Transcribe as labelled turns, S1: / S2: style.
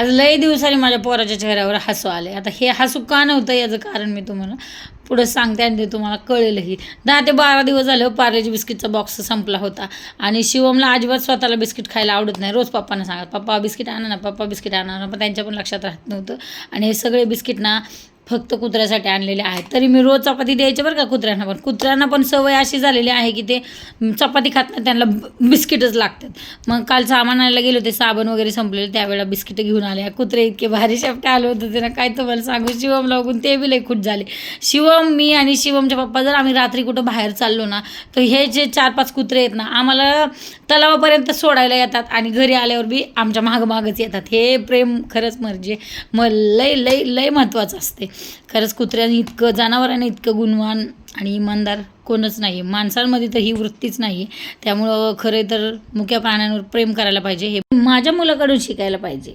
S1: आज लय दिवसांनी माझ्या पोराच्या चेहऱ्यावर हसू आले. आता हे हसू का नव्हतं याचं कारण मी तुम्हाला पुढं सांगते आणि ते तुम्हाला कळेलही. दहा ते बारा दिवस झालं हो, पार्लेजी बिस्किटचा बॉक्स संपला होता. आणि शिवमला अजिबात स्वतःला बिस्किट खायला आवडत नाही. रोज पप्पांना सांगत पप्पा बिस्किट आणा ना पप्पा बिस्किट आणा ना. पण त्यांच्या पण लक्षात राहत नव्हतं. आणि हे सगळे बिस्किट ना फक्त कुत्र्यासाठी आणलेले आहेत. तरी मी रोज चपाती द्यायचे बरं का कुत्र्यांना पण. कुत्र्यांना पण सवय अशी झालेली आहे की ते चपाती खात नाही त्यांना बिस्किटच लागतात. मग काल सामान आणायला गेले होते साबण वगैरे संपलेले त्यावेळेला बिस्किटं घेऊन आले. कुत्रे इतके भारी शेपटे आले होते त्यांना काय तुम्हाला सांगू? शिवम लागून ते बी लई खुश झाले. शिवम मी आणि शिवमच्या पप्पा जर आम्ही रात्री कुठं बाहेर चाललो ना तर हे जे चार पाच कुत्रे आहेत ना आम्हाला तलावापर्यंत सोडायला येतात आणि घरी आल्यावर बी आमच्या मागमागच येतात. हे प्रेम खरंच म्हणजे मग लय लय लय महत्त्वाचं असते. खरंच कुत्र्याने इतकं जनावरांनी इतकं गुणवान आणि इमानदार कोणच नाही माणसांमध्ये तर ही वृत्तीच नाही त्यामुळं खरे तर मुख्या प्राण्यांवर प्रेम करायला पाहिजे. हे माझ्या मुलाकडून शिकायला पाहिजे.